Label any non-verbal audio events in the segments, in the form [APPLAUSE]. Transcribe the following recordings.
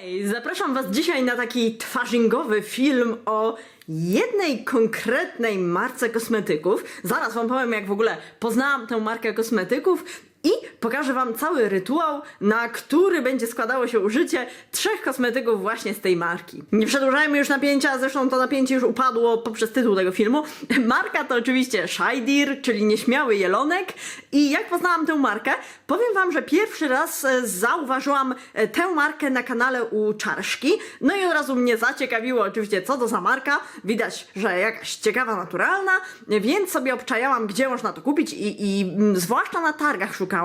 Hej, zapraszam Was dzisiaj na taki twarzingowy film o jednej konkretnej marce kosmetyków. Zaraz Wam powiem, jak w ogóle poznałam tę markę kosmetyków i pokażę Wam cały rytuał, na który będzie składało się użycie trzech kosmetyków właśnie z tej marki. Nie przedłużajmy już napięcia, zresztą to napięcie już upadło poprzez tytuł tego filmu. [LAUGHS] Marka to oczywiście Shaidir, czyli nieśmiały jelonek. I jak poznałam tę markę, powiem Wam, że pierwszy raz e, zauważyłam e, tę markę na kanale u Czarszki. No i od razu mnie zaciekawiło oczywiście, co to za marka. Widać, że jakaś ciekawa, naturalna, więc sobie obczajałam, gdzie można to kupić i, i mm, zwłaszcza na targach szukałam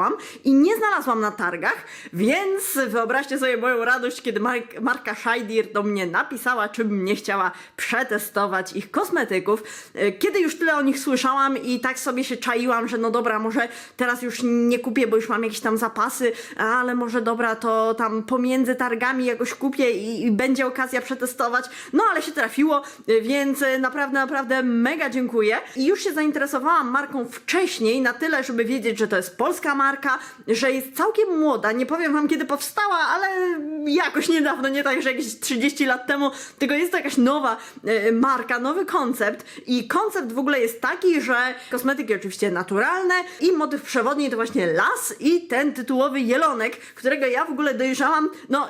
i nie znalazłam na targach, więc wyobraźcie sobie moją radość, kiedy mark, marka Shaidir do mnie napisała, czy nie chciała przetestować ich kosmetyków. E, Kiedy już tyle o nich słyszałam i tak sobie się czaiłam, że no dobra, może teraz już nie kupię, bo już mam jakieś tam zapasy, ale może dobra, to tam pomiędzy targami jakoś kupię i, i będzie okazja przetestować. No ale się trafiło, e, więc e, naprawdę, naprawdę mega dziękuję. I już się zainteresowałam marką wcześniej, na tyle, żeby wiedzieć, że to jest polska marka, że jest całkiem młoda. Nie powiem wam kiedy powstała, ale jakoś niedawno, nie tak, że jakieś 30 lat temu, tylko jest to jakaś nowa e, marka, nowy koncept. I koncept w ogóle jest taki, że kosmetyki oczywiście naturalne i motyw przewodni to właśnie las i ten tytułowy jelonek, którego ja w ogóle dojrzałam, no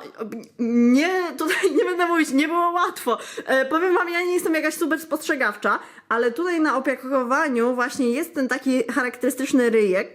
nie, tutaj nie będę mówić, nie było łatwo. E, powiem wam, ja nie jestem jakaś super spostrzegawcza, ale tutaj na opakowaniu właśnie jest ten taki charakterystyczny ryjek,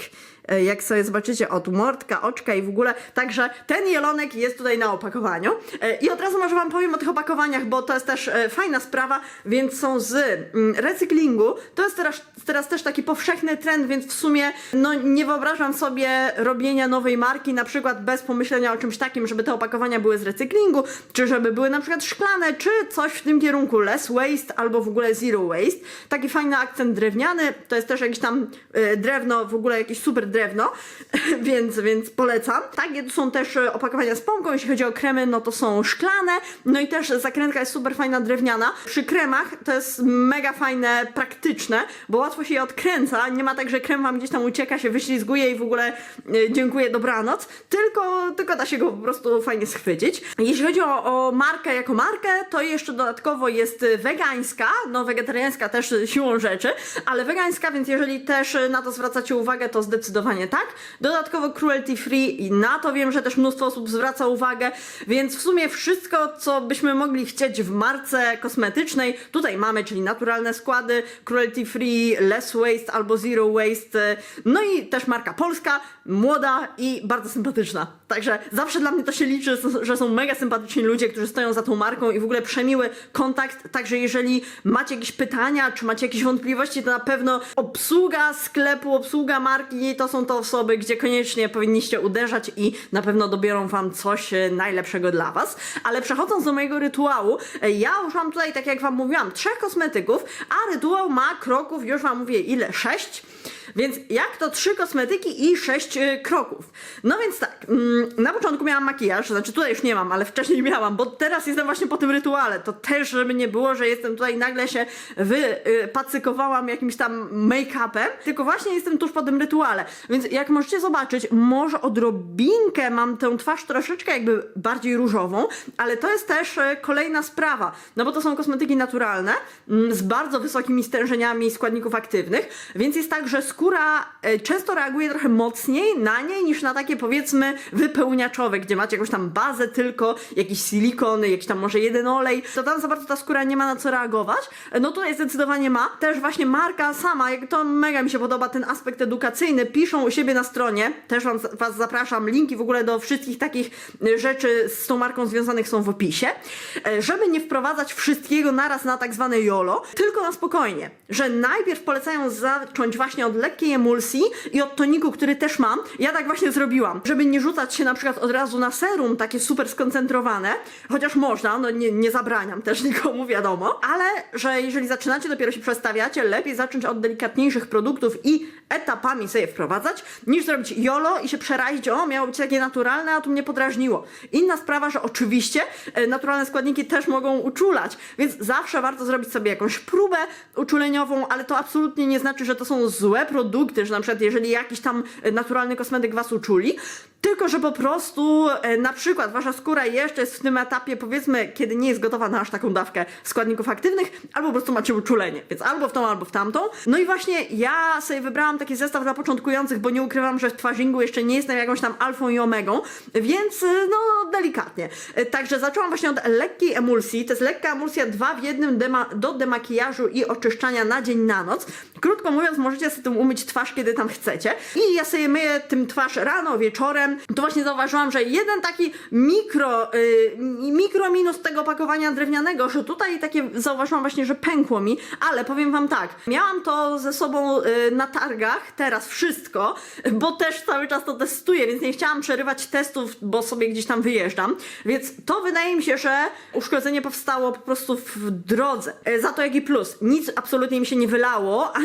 jak sobie zobaczycie, od mordka, oczka i w ogóle. Także ten jelonek jest tutaj na opakowaniu. E, I od razu może Wam powiem o tych opakowaniach, bo to jest też e, fajna sprawa, więc są z mm, recyklingu. To jest teraz, teraz też taki powszechny trend, więc w sumie no, nie wyobrażam sobie robienia nowej marki, na przykład bez pomyślenia o czymś takim, żeby te opakowania były z recyklingu, czy żeby były na przykład szklane, czy coś w tym kierunku less waste albo w ogóle zero waste. Taki fajny akcent drewniany, to jest też jakieś tam e, drewno, w ogóle jakieś super drewno, [LAUGHS] więc, więc polecam. Takie są też e, opakowania z pompką, jeśli chodzi o kremy, no to są szklane, no i też zakrętka jest super fajna drewniana. Przy kremach to jest mega fajne, praktyczne, bo łatwo się je odkręca, nie ma tak, że krem wam gdzieś tam ucieka, się wyślizguje i w ogóle e, dziękuję, dobranoc, tylko, tylko da się go po prostu fajnie schwycić. Jeśli chodzi o, o markę jako markę, to jeszcze dodatkowo jest wegańska, no wegetariańska też siłą rzeczy, ale wegańska, więc jeżeli też na to zwracacie uwagę, to zdecydowanie tak. Dodatkowo cruelty free i na to wiem, że też mnóstwo osób zwraca uwagę, więc w sumie wszystko, co byśmy mogli chcieć w marce kosmetycznej, tutaj mamy, czyli naturalne składy, cruelty free, less waste albo zero waste, no i też marka polska, młoda i bardzo sympatyczna. Także zawsze dla mnie to się liczy, że są mega sympatyczni ludzie, którzy stoją za tą marką i w ogóle przemiły kontakt. Także jeżeli macie jakieś pytania, czy macie jakieś wątpliwości, to na pewno obsługa sklepu, obsługa marki to są to osoby, gdzie koniecznie powinniście uderzać i na pewno dobiorą wam coś e, najlepszego dla was. Ale przechodząc do mojego rytuału, e, ja już mam tutaj, tak jak wam mówiłam, trzech kosmetyków, a rytuał ma kroków, już wam mówię ile? Sześć. Więc jak to trzy kosmetyki i sześć y, kroków. No więc tak, mm, na początku miałam makijaż, znaczy tutaj już nie mam, ale wcześniej miałam, bo teraz jestem właśnie po tym rytuale. To też, żeby nie było, że jestem tutaj nagle się wypacykowałam jakimś tam make-upem, tylko właśnie jestem tuż po tym rytuale. Więc jak możecie zobaczyć, może odrobinkę mam tę twarz troszeczkę jakby bardziej różową, ale to jest też e, kolejna sprawa, no bo to są kosmetyki naturalne, mm, z bardzo wysokimi stężeniami składników aktywnych, więc jest tak, że skóra e, często reaguje trochę mocniej na nie niż na takie powiedzmy wypełniaczowe, gdzie macie jakąś tam bazę tylko, jakiś silikon, jakiś tam może jeden olej, to tam za bardzo ta skóra nie ma na co reagować. E, No tutaj zdecydowanie ma. Też właśnie marka sama, jak to mega mi się podoba ten aspekt edukacyjny, piszą u siebie na stronie, też wam, was zapraszam, linki w ogóle do wszystkich takich e, rzeczy z tą marką związanych są w opisie, żeby nie wprowadzać wszystkiego naraz na tak zwane YOLO, tylko na spokojnie, że najpierw polecają zacząć właśnie od lekkiej emulsji i od toniku, który też mam. Ja tak właśnie zrobiłam, żeby nie rzucać się na przykład od razu na serum takie super skoncentrowane, chociaż można, no nie, nie zabraniam też [LAUGHS] nikomu, wiadomo, ale że jeżeli zaczynacie, dopiero się przestawiacie, lepiej zacząć od delikatniejszych produktów i etapami sobie wprowadzać, niż zrobić YOLO i się przerazić, o, miało być takie naturalne, a tu mnie podrażniło. Inna sprawa, że oczywiście e, naturalne składniki też mogą uczulać, więc zawsze warto zrobić sobie jakąś próbę uczuleniową, ale to absolutnie nie znaczy, że to są złe produkty, że na przykład jeżeli jakiś tam e, naturalny kosmetyk was uczuli, Tylko, że po prostu e, na przykład wasza skóra jeszcze jest w tym etapie, powiedzmy, kiedy nie jest gotowa na aż taką dawkę składników aktywnych, albo po prostu macie uczulenie, więc albo w tą, albo w tamtą. No i właśnie ja sobie wybrałam taki zestaw dla początkujących, bo nie ukrywam, że w twarzingu jeszcze nie jestem jakąś tam alfą i omegą, więc e, no delikatnie. E, Także zaczęłam właśnie od lekkiej emulsji, to jest lekka emulsja dwa w jednym dema, do demakijażu i oczyszczania na dzień, na noc. Krótko mówiąc, możecie sobie tym umyć twarz, kiedy tam chcecie. I ja sobie myję tym twarz rano, wieczorem. To właśnie zauważyłam, że jeden taki mikro, y, mikro minus tego opakowania drewnianego, że tutaj takie zauważyłam właśnie, że pękło mi, ale powiem wam tak, miałam to ze sobą y, na targach, teraz wszystko, bo też cały czas to testuję, więc nie chciałam przerywać testów, bo sobie gdzieś tam wyjeżdżam, więc to wydaje mi się, że uszkodzenie powstało po prostu w drodze. E, Za to jaki plus, nic absolutnie mi się nie wylało, a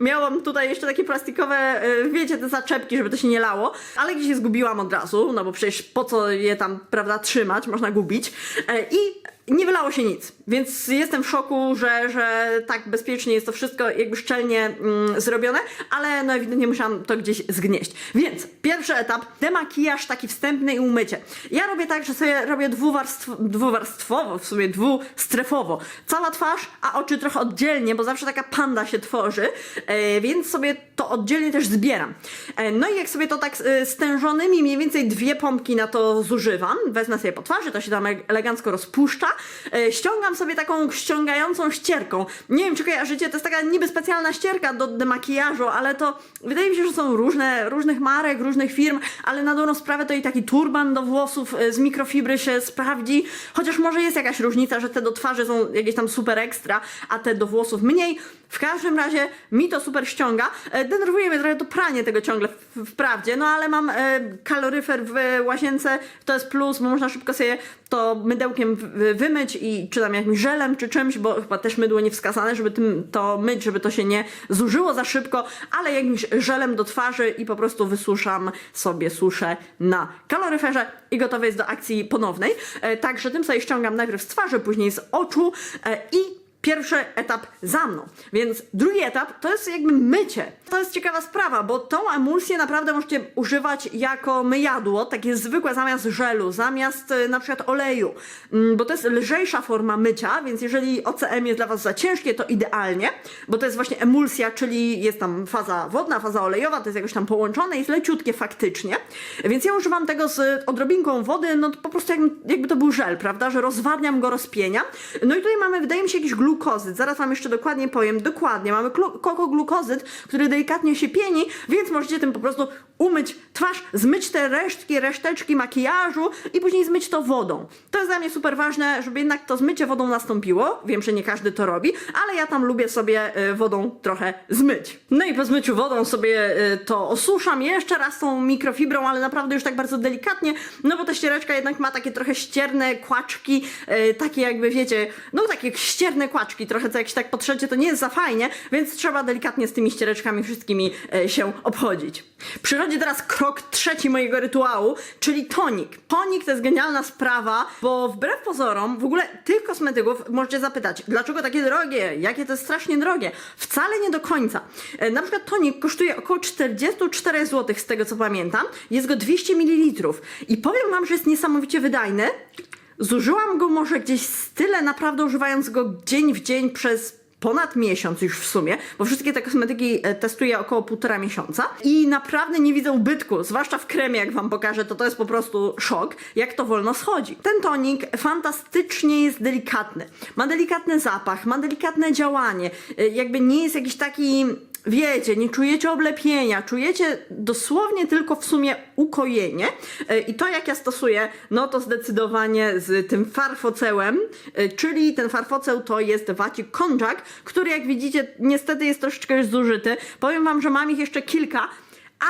miałam tutaj jeszcze takie plastikowe, e, wiecie, te zaczepki, żeby to się nie lało, ale gdzieś je zgubiłam od razu, no bo przecież po co je tam, prawda, trzymać, można gubić. E, I nie wylało się nic, więc jestem w szoku, że, że tak bezpiecznie jest to wszystko jakby szczelnie mm, zrobione, ale no ewidentnie musiałam to gdzieś zgnieść. Więc pierwszy etap, demakijaż taki wstępny i umycie. Ja robię tak, że sobie robię dwuwarstw, dwuwarstwowo, w sumie dwustrefowo. Cała twarz, a oczy trochę oddzielnie, bo zawsze taka panda się tworzy, e, więc sobie to oddzielnie też zbieram. E, no i jak sobie to tak e, stężonymi, mniej więcej dwie pompki na to zużywam, wezmę sobie po twarzy, to się tam e- elegancko rozpuszcza, ściągam sobie taką ściągającą ścierką. Nie wiem, czy kojarzycie, to jest taka niby specjalna ścierka do demakijażu, ale to wydaje mi się, że są różne, różnych marek, różnych firm, ale na dobrą sprawę to i taki turban do włosów e, z mikrofibry się sprawdzi, chociaż może jest jakaś różnica, że te do twarzy są jakieś tam super ekstra, a te do włosów mniej. W każdym razie mi to super ściąga. E, Denerwuje mnie trochę to pranie tego ciągle wprawdzie, no ale mam e, kaloryfer w łazience, to jest plus, bo można szybko sobie to mydełkiem wymyć i czy tam jakimś żelem, czy czymś, bo chyba też mydło nie wskazane, żeby tym to myć, żeby to się nie zużyło za szybko, ale jakimś żelem do twarzy i po prostu wysuszam sobie, suszę na kaloryferze i gotowe jest do akcji ponownej. E, Także tym sobie ściągam najpierw z twarzy, później z oczu i pierwszy etap za mną. Więc drugi etap to jest jakby mycie. To jest ciekawa sprawa, bo tą emulsję naprawdę możecie używać jako myjadło, takie zwykłe zamiast żelu, zamiast y, na przykład oleju, Mm, bo to jest lżejsza forma mycia, więc jeżeli OCM jest dla Was za ciężkie, to idealnie, bo to jest właśnie emulsja, czyli jest tam faza wodna, faza olejowa, to jest jakoś tam połączone, jest leciutkie faktycznie, więc ja używam tego z odrobinką wody, no po prostu jakby, to był żel, prawda, że rozwadniam go, rozpieniam. No i tutaj mamy, wydaje mi się, jakiś glukozyt, zaraz Wam jeszcze dokładnie powiem, dokładnie, mamy kokoglukozyt, który delikatnie się pieni, więc możecie tym po prostu umyć twarz, zmyć te resztki, reszteczki makijażu i później zmyć to wodą. To jest dla mnie super ważne, żeby jednak to zmycie wodą nastąpiło. Wiem, że nie każdy to robi, ale ja tam lubię sobie y, wodą trochę zmyć. No i po zmyciu wodą sobie y, to osuszam jeszcze raz tą mikrofibrą, ale naprawdę już tak bardzo delikatnie, no bo ta ściereczka jednak ma takie trochę ścierne kłaczki, y, takie jakby wiecie, no takie ścierne kłaczki, trochę to jak się tak potrzecie, to nie jest za fajnie, więc trzeba delikatnie z tymi ściereczkami wszystkimi się obchodzić. Przychodzi teraz krok trzeci mojego rytuału, czyli tonik. Tonik to jest genialna sprawa, bo wbrew pozorom, w ogóle tych kosmetyków możecie zapytać, dlaczego takie drogie, jakie to jest strasznie drogie. Wcale nie do końca. E, Na przykład tonik kosztuje około 44 zł, z tego co pamiętam. Jest go 200 ml. I powiem wam, że jest niesamowicie wydajny. Zużyłam go może gdzieś z tyle, naprawdę używając go dzień w dzień przez ponad miesiąc już w sumie, bo wszystkie te kosmetyki e, testuję około półtora miesiąca i naprawdę nie widzę ubytku, zwłaszcza w kremie, jak wam pokażę, to to jest po prostu szok, jak to wolno schodzi. Ten tonik fantastycznie jest delikatny, ma delikatny zapach, ma delikatne działanie, e, jakby nie jest jakiś taki Wiecie, nie czujecie oblepienia, czujecie dosłownie tylko w sumie ukojenie. E, I to jak ja stosuję, no to zdecydowanie z tym farfocełem, e, czyli ten farfoceł to jest wacik konjac, który jak widzicie niestety jest troszeczkę już zużyty. Powiem wam, że mam ich jeszcze kilka,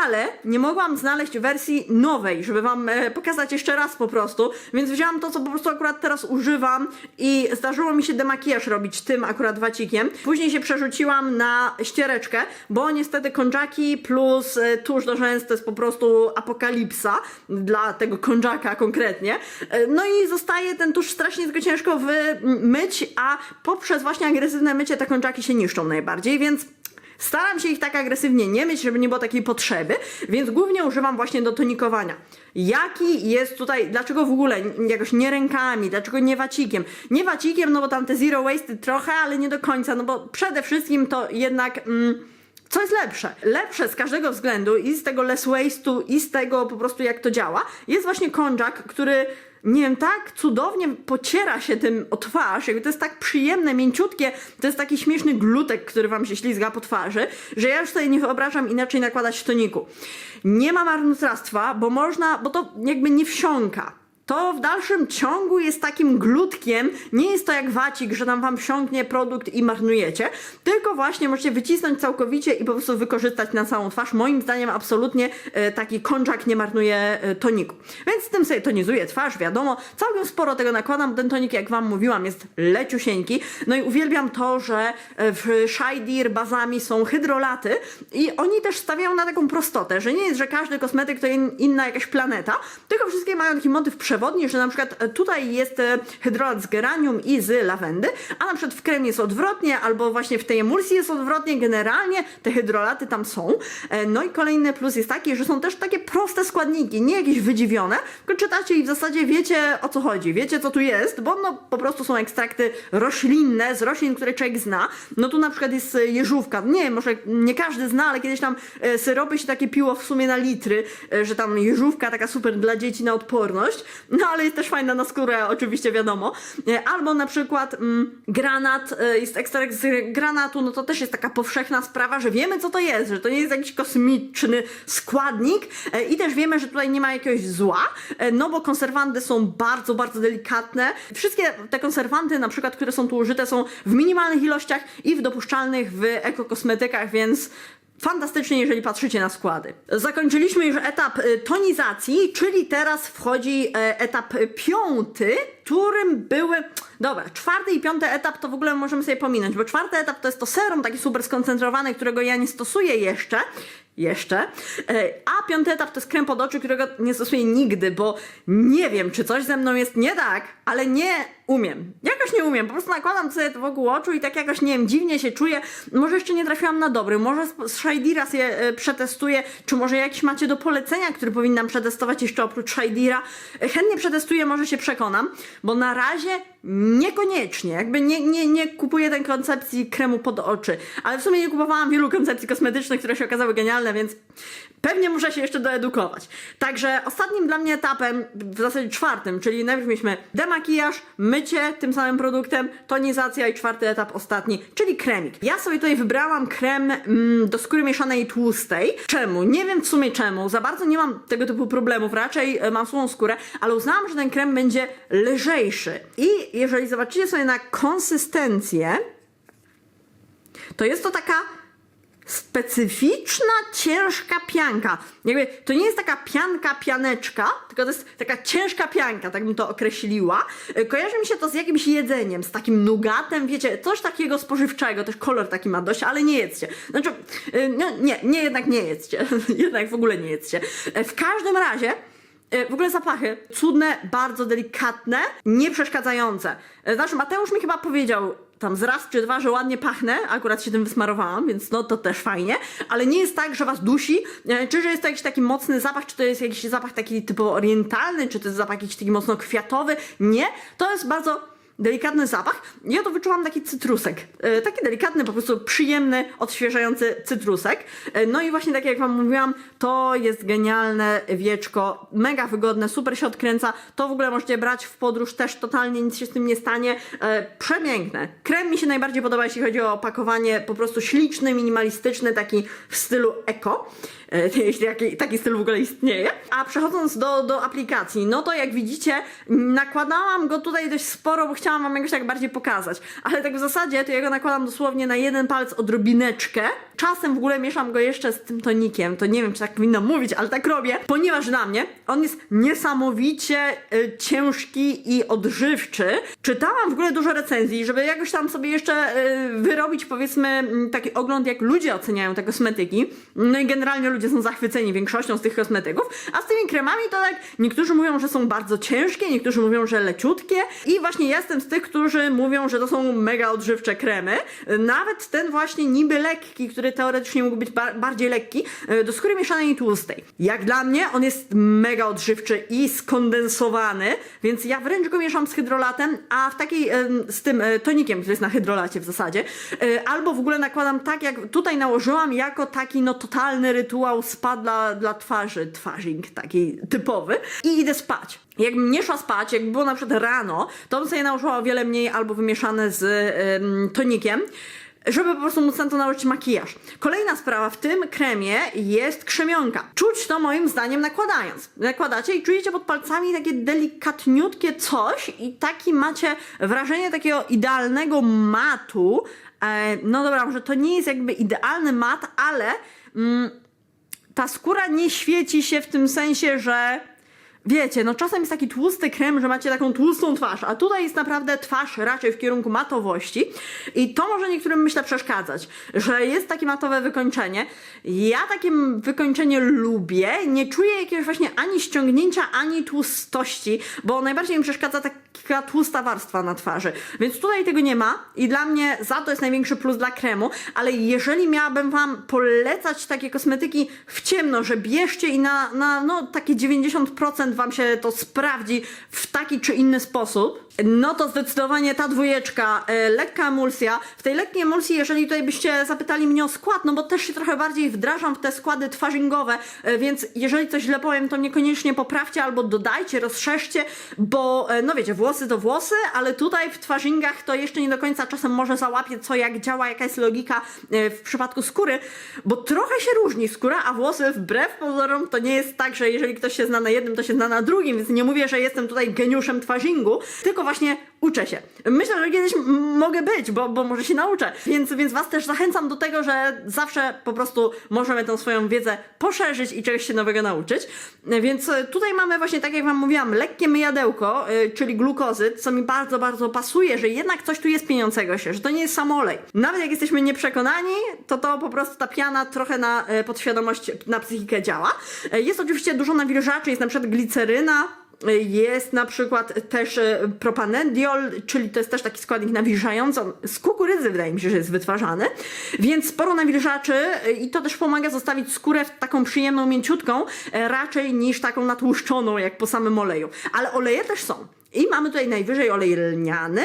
ale nie mogłam znaleźć wersji nowej, żeby wam e, pokazać jeszcze raz po prostu, więc wzięłam to, co po prostu akurat teraz używam i zdarzyło mi się demakijaż robić tym akurat wacikiem. Później się przerzuciłam na ściereczkę, bo niestety konczaki plus e, tusz do rzęs to jest po prostu apokalipsa dla tego konczaka konkretnie. E, No i zostaje ten tusz strasznie tylko ciężko wymyć, a poprzez właśnie agresywne mycie te konczaki się niszczą najbardziej, więc Staram się ich tak agresywnie nie mieć, żeby nie było takiej potrzeby, więc głównie używam właśnie do tonikowania. Jaki jest tutaj, dlaczego w ogóle jakoś nie rękami, dlaczego nie wacikiem? Nie wacikiem, no bo tam te zero waste trochę, ale nie do końca, no bo przede wszystkim to jednak... Mm, co jest lepsze? Lepsze z każdego względu i z tego less waste'u i z tego po prostu jak to działa jest właśnie konżak, który nie wiem, tak cudownie pociera się tym o twarz, jakby to jest tak przyjemne, mięciutkie, to jest taki śmieszny glutek, który wam się ślizga po twarzy, że ja już sobie nie wyobrażam inaczej nakładać toniku. Nie ma marnotrawstwa, bo można, bo to jakby nie wsiąka to w dalszym ciągu jest takim glutkiem. Nie jest to jak wacik, że tam wam wsiąknie produkt i marnujecie, tylko właśnie możecie wycisnąć całkowicie i po prostu wykorzystać na całą twarz. Moim zdaniem absolutnie e, taki konżak nie marnuje e, toniku. Więc z tym sobie tonizuję twarz, wiadomo. Całkiem sporo tego nakładam. Ten tonik, jak wam mówiłam, jest leciusieńki. No i uwielbiam to, że e, w Shideer bazami są hydrolaty i oni też stawiają na taką prostotę, że nie jest, że każdy kosmetyk to in, inna jakaś planeta, tylko wszystkie mają taki motyw przewodni, że na przykład e, tutaj jest e, hydrolat z geranium i z lawendy, a na przykład w kremie jest odwrotnie, albo właśnie w tej emulsji jest odwrotnie. Generalnie te hydrolaty tam są. E, No i kolejny plus jest taki, że są też takie proste składniki, nie jakieś wydziwione, tylko czytacie i w zasadzie wiecie o co chodzi, wiecie co tu jest, bo no po prostu są ekstrakty roślinne z roślin, które człowiek zna. No tu na przykład jest jeżówka. Nie może nie każdy zna, ale kiedyś tam syropy się takie piło w sumie na litry, że tam jeżówka taka super dla dzieci na odporność. No ale jest też fajna na skórę, oczywiście wiadomo. E, Albo na przykład mm, granat, e, jest ekstrakt z granatu, no to też jest taka powszechna sprawa, że wiemy co to jest, że to nie jest jakiś kosmiczny składnik e, i też wiemy, że tutaj nie ma jakiegoś zła, no bo konserwanty są bardzo, bardzo delikatne. Wszystkie te konserwanty na przykład, które są tu użyte są w minimalnych ilościach i w dopuszczalnych w ekokosmetykach, więc Fantastycznie, jeżeli patrzycie na składy. Zakończyliśmy już etap y, tonizacji, czyli teraz wchodzi e, etap piąty, którym były. Dobra, czwarty i piąty etap to w ogóle możemy sobie pominąć, bo czwarty etap to jest to serum taki super skoncentrowany, którego ja nie stosuję jeszcze. Jeszcze. E, A piąty etap to jest krem pod oczy, którego nie stosuję nigdy, bo nie wiem, czy coś ze mną jest nie tak, ale nie umiem. Jakoś nie umiem. Po prostu nakładam sobie to wokół oczu i tak jakoś, nie wiem, dziwnie się czuję. Może jeszcze nie trafiłam na dobry. Może z- Shadira je e, przetestuję. Czy może jakiś macie do polecenia, który powinnam przetestować jeszcze oprócz Shadira? E, Chętnie przetestuję, może się przekonam, bo na razie niekoniecznie. Jakby nie, nie, nie kupuję tej koncepcji kremu pod oczy. Ale w sumie nie kupowałam wielu koncepcji kosmetycznych, które się okazały genialne, więc pewnie muszę się jeszcze doedukować. Także ostatnim dla mnie etapem, w zasadzie czwartym, czyli najpierw mieliśmy demakijaż, mycie tym samym produktem, tonizacja i czwarty etap ostatni, czyli kremik. Ja sobie tutaj wybrałam krem mm, do skóry mieszanej i tłustej. Czemu? Nie wiem w sumie czemu. Za bardzo nie mam tego typu problemów. Raczej e, mam słą skórę, ale uznałam, że ten krem będzie lżejszy. I jeżeli zobaczycie sobie na konsystencję, to jest to taka specyficzna, ciężka pianka. Jakby to nie jest taka pianka, pianeczka, tylko to jest taka ciężka pianka, tak bym to określiła. E, Kojarzy mi się to z jakimś jedzeniem, z takim nugatem, wiecie, coś takiego spożywczego, też kolor taki ma dość, ale nie jedzcie. Znaczy, e, no, nie, nie, jednak nie jedzcie. [LAUGHS] jednak w ogóle nie jedzcie. E, W każdym razie, W ogóle zapachy. Cudne, bardzo delikatne, nie przeszkadzające. E, Znaczy, Mateusz mi chyba powiedział tam z raz czy dwa, że ładnie pachnę, akurat się tym wysmarowałam, więc no to też fajnie, ale nie jest tak, że was dusi, e, czy że jest to jakiś taki mocny zapach, czy to jest jakiś zapach taki typowo orientalny, czy to jest zapach jakiś taki mocno kwiatowy. Nie, to jest bardzo delikatny zapach. Ja to wyczułam taki cytrusek. E, taki delikatny, po prostu przyjemny, odświeżający cytrusek. E, no i właśnie tak jak wam mówiłam, to jest genialne wieczko, mega wygodne, super się odkręca. To w ogóle możecie brać w podróż, też totalnie nic się z tym nie stanie. E, przepiękne. Krem mi się najbardziej podoba, jeśli chodzi o opakowanie, po prostu śliczny, minimalistyczny, taki w stylu eko. E, [LAUGHS] jeśli taki, taki styl w ogóle istnieje. A przechodząc do, do aplikacji, no to jak widzicie, nakładałam go tutaj dość sporo, bo chciałam wam jakoś tak bardziej pokazać. Ale tak w zasadzie to ja go nakładam dosłownie na jeden palec odrobineczkę. Czasem w ogóle mieszam go jeszcze z tym tonikiem. To nie wiem, czy tak powinno mówić, ale tak robię, ponieważ dla mnie on jest niesamowicie e, ciężki i odżywczy. Czytałam w ogóle dużo recenzji, żeby jakoś tam sobie jeszcze e, wyrobić powiedzmy taki ogląd, jak ludzie oceniają te kosmetyki. No i generalnie ludzie są zachwyceni większością z tych kosmetyków, a z tymi kremami to tak niektórzy mówią, że są bardzo ciężkie, niektórzy mówią, że leciutkie i właśnie jestem z tych, którzy mówią, że to są mega odżywcze kremy. Nawet ten właśnie niby lekki, który teoretycznie mógł być ba- bardziej lekki, e, do skóry mieszanej i tłustej. Jak dla mnie on jest mega odżywczy i skondensowany, więc ja wręcz go mieszam z hydrolatem, a w takiej z tym e, tonikiem, który jest na hydrolacie w zasadzie, e, albo w ogóle nakładam tak, jak tutaj nałożyłam, jako taki no totalny rytuał spa dla, dla twarzy, twarzing taki typowy i idę spać. Jakbym nie szła spać, jakby było na przykład rano, to bym sobie nałożyła o wiele mniej albo wymieszane z em, tonikiem, żeby po prostu móc na to nałożyć makijaż. Kolejna sprawa w tym kremie jest krzemionka. Czuć to moim zdaniem nakładając. Nakładacie i czujecie pod palcami takie delikatniutkie coś i taki macie wrażenie takiego idealnego matu. E, no dobra, może to nie jest jakby idealny mat, ale mm, ta skóra nie świeci się w tym sensie, że wiecie, no czasem jest taki tłusty krem, że macie taką tłustą twarz, a tutaj jest naprawdę twarz raczej w kierunku matowości i to może niektórym myślę przeszkadzać, że jest takie matowe wykończenie. Ja takie wykończenie lubię, nie czuję jakiegoś właśnie ani ściągnięcia, ani tłustości, bo najbardziej mi przeszkadza tłusta warstwa na twarzy. Więc tutaj tego nie ma i dla mnie za to jest największy plus dla kremu, ale jeżeli miałabym wam polecać takie kosmetyki w ciemno, że bierzcie i na, na no, takie 90% wam się to sprawdzi w taki czy inny sposób, no to zdecydowanie ta dwójeczka, e, lekka emulsja. W tej lekkiej emulsji, jeżeli tutaj byście zapytali mnie o skład, no bo też się trochę bardziej wdrażam w te składy twarzingowe, e, więc jeżeli coś źle powiem, to mnie koniecznie poprawcie albo dodajcie, rozszerzcie, bo e, no wiecie, włosy to włosy, ale tutaj w twarzingach to jeszcze nie do końca czasem może załapię, co jak działa, jaka jest logika e, w przypadku skóry, bo trochę się różni skóra, a włosy wbrew pozorom to nie jest tak, że jeżeli ktoś się zna na jednym, to się zna na drugim, więc nie mówię, że jestem tutaj geniuszem twarzingu, tylko właśnie uczę się. Myślę, że kiedyś mogę być, bo, bo może się nauczę, więc, więc was też zachęcam do tego, że zawsze po prostu możemy tą swoją wiedzę poszerzyć i czegoś się nowego nauczyć. Więc tutaj mamy właśnie, tak jak wam mówiłam, lekkie myjadełko, y, czyli glukozy, co mi bardzo, bardzo pasuje, że jednak coś tu jest pieniącego się, że to nie jest sam olej. Nawet jak jesteśmy nieprzekonani, to to po prostu ta piana trochę na e, podświadomość, na psychikę działa. E, Jest oczywiście dużo nawilżaczy, jest na przykład gliceryna, jest na przykład też e, propanediol, czyli to jest też taki składnik nawilżający. Z kukurydzy wydaje mi się, że jest wytwarzany. Więc sporo nawilżaczy e, i to też pomaga zostawić skórę w taką przyjemną, mięciutką, e, raczej niż taką natłuszczoną, jak po samym oleju. Ale oleje też są. I mamy tutaj najwyżej olej lniany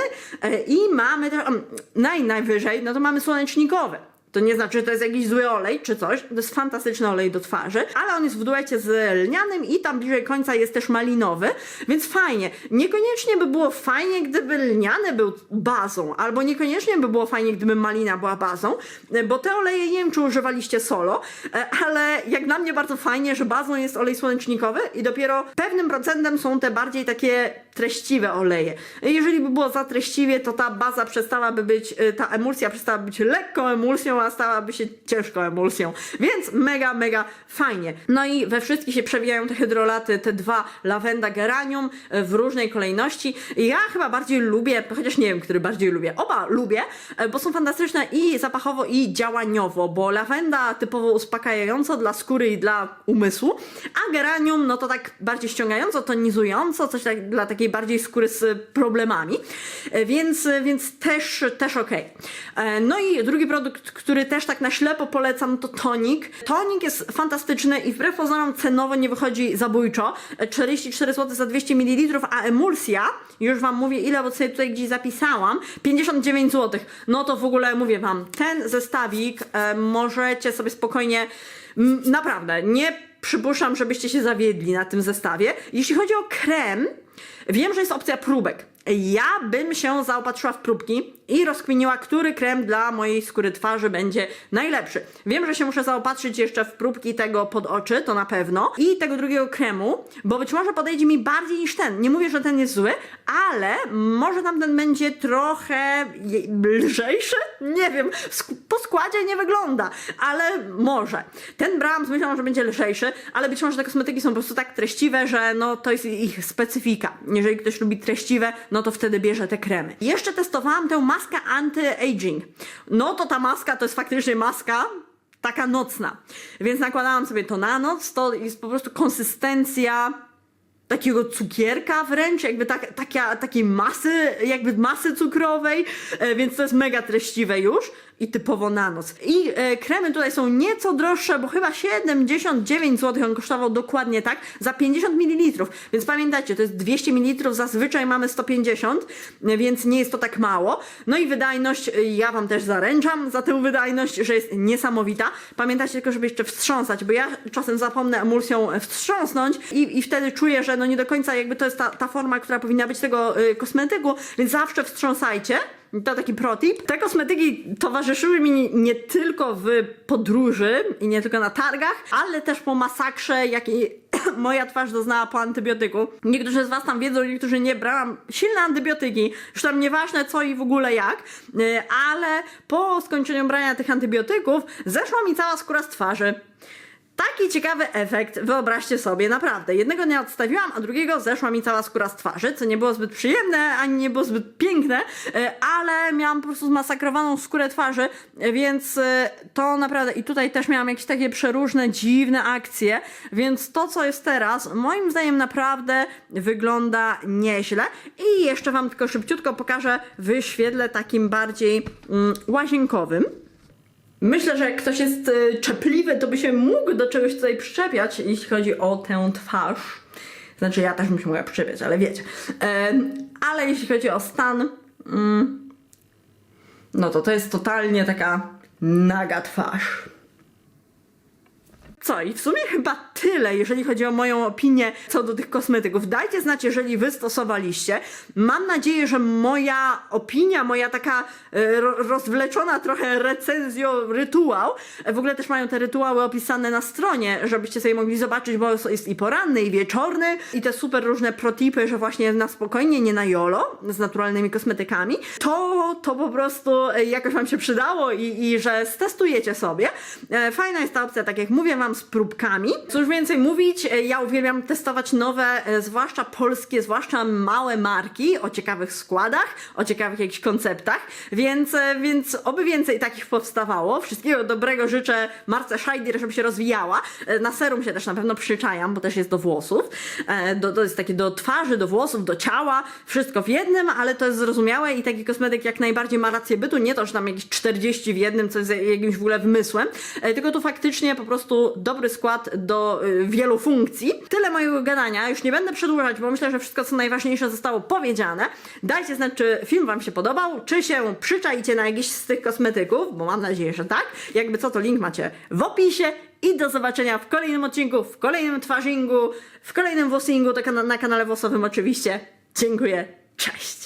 i mamy też, um, naj, najwyżej, no to mamy słonecznikowy. To nie znaczy, że to jest jakiś zły olej czy coś. To jest fantastyczny olej do twarzy, ale on jest w duecie z lnianym i tam bliżej końca jest też malinowy, więc fajnie. Niekoniecznie by było fajnie, gdyby lniany był bazą, albo niekoniecznie by było fajnie, gdyby malina była bazą, e, bo te oleje nie wiem, czy używaliście solo, e, ale jak dla mnie bardzo fajnie, że bazą jest olej słonecznikowy i dopiero pewnym procentem są te bardziej takie treściwe oleje. Jeżeli by było za treściwie, to ta baza przestałaby być, y, ta emulsja przestałaby być lekką emulsją, a stałaby się ciężką emulsją. Więc mega, mega fajnie. No i we wszystkich się przewijają te hydrolaty, te dwa lawenda geranium y, w różnej kolejności. Ja chyba bardziej lubię, chociaż nie wiem, który bardziej lubię. Oba lubię, y, bo są fantastyczne i zapachowo, i działaniowo, bo lawenda typowo uspokajająco dla skóry i dla umysłu, a geranium no to tak bardziej ściągająco, tonizująco, coś tak dla takiej bardziej skóry z problemami, E, więc, więc też, też okej. E, No i drugi produkt, który też tak na ślepo polecam, to tonik. Tonik jest fantastyczny i wbrew pozorom cenowo nie wychodzi zabójczo. E, 44 zł za 200 ml, a emulsja, już wam mówię ile, bo sobie tutaj gdzieś zapisałam, 59 zł. No to w ogóle mówię wam, ten zestawik e, możecie sobie spokojnie, m, naprawdę, nie przypuszczam, żebyście się zawiedli na tym zestawie. Jeśli chodzi o krem, wiem, że jest opcja próbek. Ja bym się zaopatrzyła w próbki i rozkminiła, który krem dla mojej skóry twarzy będzie najlepszy. Wiem, że się muszę zaopatrzyć jeszcze w próbki tego pod oczy, to na pewno, i tego drugiego kremu, bo być może podejdzie mi bardziej niż ten. Nie mówię, że ten jest zły, ale może tamten będzie trochę lżejszy? Nie wiem, po składzie nie wygląda, ale może. Ten brałam z myślą, że będzie lżejszy, ale być może te kosmetyki są po prostu tak treściwe, że no to jest ich specyfika. Jeżeli ktoś lubi treściwe, no to wtedy bierze te kremy. Jeszcze testowałam tę maskę anti-aging. No to ta maska to jest faktycznie maska, taka nocna. Więc nakładałam sobie to na noc, to jest po prostu konsystencja takiego cukierka wręcz, jakby tak, takia, takiej masy, jakby masy cukrowej, e, więc to jest mega treściwe już i typowo na noc. I e, kremy tutaj są nieco droższe, bo chyba 79 zł on kosztował dokładnie tak, za 50 ml, więc pamiętajcie, to jest 200 ml, zazwyczaj mamy 150, e, więc nie jest to tak mało. No i wydajność, e, ja Wam też zaręczam za tę wydajność, że jest niesamowita. Pamiętajcie tylko, żeby jeszcze wstrząsać, bo ja czasem zapomnę emulsją wstrząsnąć i, i wtedy czuję, że no nie do końca jakby to jest ta, ta forma, która powinna być tego y, kosmetyku, więc zawsze wstrząsajcie. To taki protip. Te kosmetyki towarzyszyły mi nie tylko w podróży i nie tylko na targach, ale też po masakrze, jakiej [COUGHS] moja twarz doznała po antybiotyku. Niektórzy z Was tam wiedzą, niektórzy nie. Brałam silne antybiotyki, już tam nieważne co i w ogóle jak, y, ale po skończeniu brania tych antybiotyków zeszła mi cała skóra z twarzy. Taki ciekawy efekt, wyobraźcie sobie, naprawdę. Jednego dnia odstawiłam, a drugiego zeszła mi cała skóra z twarzy, co nie było zbyt przyjemne, ani nie było zbyt piękne, e, ale miałam po prostu zmasakrowaną skórę twarzy, e, więc e, to naprawdę, i tutaj też miałam jakieś takie przeróżne, dziwne akcje, więc to, co jest teraz, moim zdaniem naprawdę wygląda nieźle. I jeszcze Wam tylko szybciutko pokażę w świetle takim bardziej mm, łazienkowym. Myślę, że jak ktoś jest y, czepliwy, to by się mógł do czegoś tutaj przyczepiać, jeśli chodzi o tę twarz. Znaczy, ja też bym się mogła przyczepiać, ale wiecie. Ale jeśli chodzi o stan, mm, no to to jest totalnie taka naga twarz. Co i w sumie chyba tyle, jeżeli chodzi o moją opinię co do tych kosmetyków. Dajcie znać, jeżeli wy stosowaliście. Mam nadzieję, że moja opinia, moja taka e, ro- rozwleczona trochę recenzjo rytuał, e, w ogóle też mają te rytuały opisane na stronie, żebyście sobie mogli zobaczyć, bo jest i poranny, i wieczorny, i te super różne protipy, że właśnie na spokojnie, nie na jolo, z naturalnymi kosmetykami. To, to po prostu e, jakoś wam się przydało i, i że stestujecie sobie. Fajna jest ta opcja, tak jak mówię wam, z próbkami. Cóż więcej mówić, e, ja uwielbiam testować nowe, e, zwłaszcza polskie, zwłaszcza małe marki o ciekawych składach, o ciekawych jakichś konceptach, więc, e, więc oby więcej takich powstawało. Wszystkiego dobrego życzę Marce Scheider, żeby się rozwijała. Na serum się też na pewno przyczajam, bo też jest do włosów. Do, to jest takie do twarzy, do włosów, do ciała, wszystko w jednym, ale to jest zrozumiałe i taki kosmetyk jak najbardziej ma rację bytu, nie to, że tam jakieś 40 w jednym, co jest jakimś w ogóle wymysłem, tylko tu faktycznie po prostu dobry skład do y, wielu funkcji. Tyle mojego gadania, już nie będę przedłużać, bo myślę, że wszystko co najważniejsze zostało powiedziane. Dajcie znać, czy film Wam się podobał, czy się przyczaicie na jakiś z tych kosmetyków, bo mam nadzieję, że tak. Jakby co, to link macie w opisie. I do zobaczenia w kolejnym odcinku, w kolejnym twarzingu, w kolejnym kana- na kanale włosowym oczywiście. Dziękuję, cześć!